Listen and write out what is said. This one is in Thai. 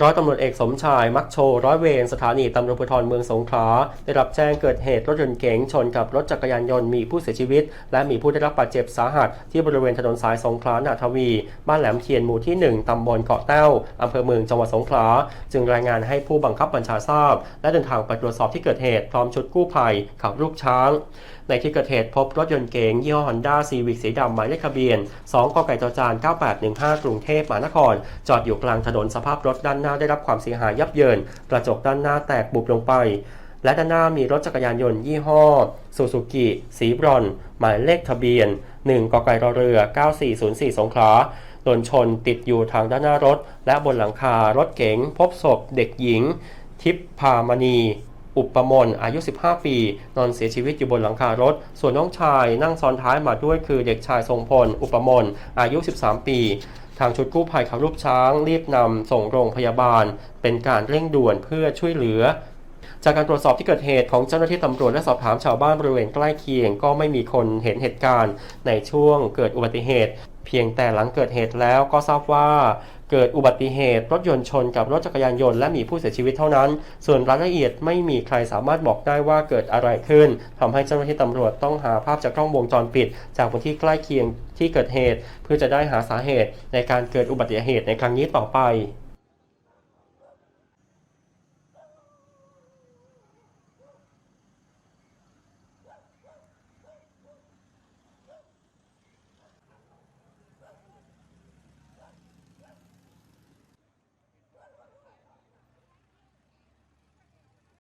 ร้อยตำรวจเอกสมชาย มักโชร้อยเวรสถานีตำรวจภูธรเมืองสงขลาได้รับแจ้งเกิดเหตุรถยนต์เก๋งชนกับรถจักรยานยนต์มีผู้เสียชีวิต และมีผู้ได้รับบาดเจ็บสาหัส ที่บริเวณถนนสายสงขลานาทวี บ้านแหลมเทียนหมู่ที่ 1 ตำบลเกาะแต้วอำเภอเมืองจังหวัดสงขลาจึงรายงานให้ผู้บังคับบัญชาทราบ และเดินทางไปตรวจสอบที่เกิดเหตุพร้อมชุดกู้ภัยขับรูปช้างในที่เกิดเหตุพบรถยนต์เก๋งยี่ห้อ Honda Civic สีดำหมายเลขทะเบียน 2 กไก่จจาน 9815 กรุงเทพมหานคร จอดอยู่กลางถนนสภาพรถด้านหน้าได้รับความเสียหายยับเยิน กระจกด้านหน้าแตกบุบลงไป และด้านหน้ามีรถจักรยานยนต์ยี่ห้อซูซูกิสีบรอน หมายเลขทะเบียน 1 กไก่รอเรือ 9404 สงขลาโดนชนติดอยู่ทางด้านหน้ารถ และบนหลังคารถเก๋งพบศพเด็กหญิง ทิพพามณี อุปมนอายุ 15 ปี นอนเสียชีวิตอยู่บนหลังคารถ ส่วนน้องชายนั่งซ้อนท้ายมาด้วยคือเด็กชายทรงพล อุปมนอายุ 13 ปี ทางชุดกู้ภัยขับรูปช้าง รีบนำส่งโรงพยาบาล เป็นการเร่งด่วนเพื่อช่วยเหลือ จากการตรวจสอบที่เกิดเหตุของเจ้าหน้าที่ตำรวจและสอบถามชาวบ้านบริเวณใกล้เคียง ก็ไม่มีคนเห็นเหตุการณ์ในช่วงเกิดอุบัติเหตุ เพียงแต่หลังเกิดเหตุแล้วก็ทราบว่าเกิดอุบัติเหตุรถยนต์ชนกับรถจักรยานยนต์และมีผู้เสียชีวิตเท่านั้น ส่วนรายละเอียดไม่มีใครสามารถบอกได้ว่าเกิดอะไรขึ้นทำให้เจ้าหน้าที่ตำรวจต้องหาภาพจากกล้องวงจรปิด จากพื้นที่ใกล้เคียงที่เกิดเหตุ เพื่อจะได้หาสาเหตุในการเกิดอุบัติเหตุในครั้งนี้ต่อไป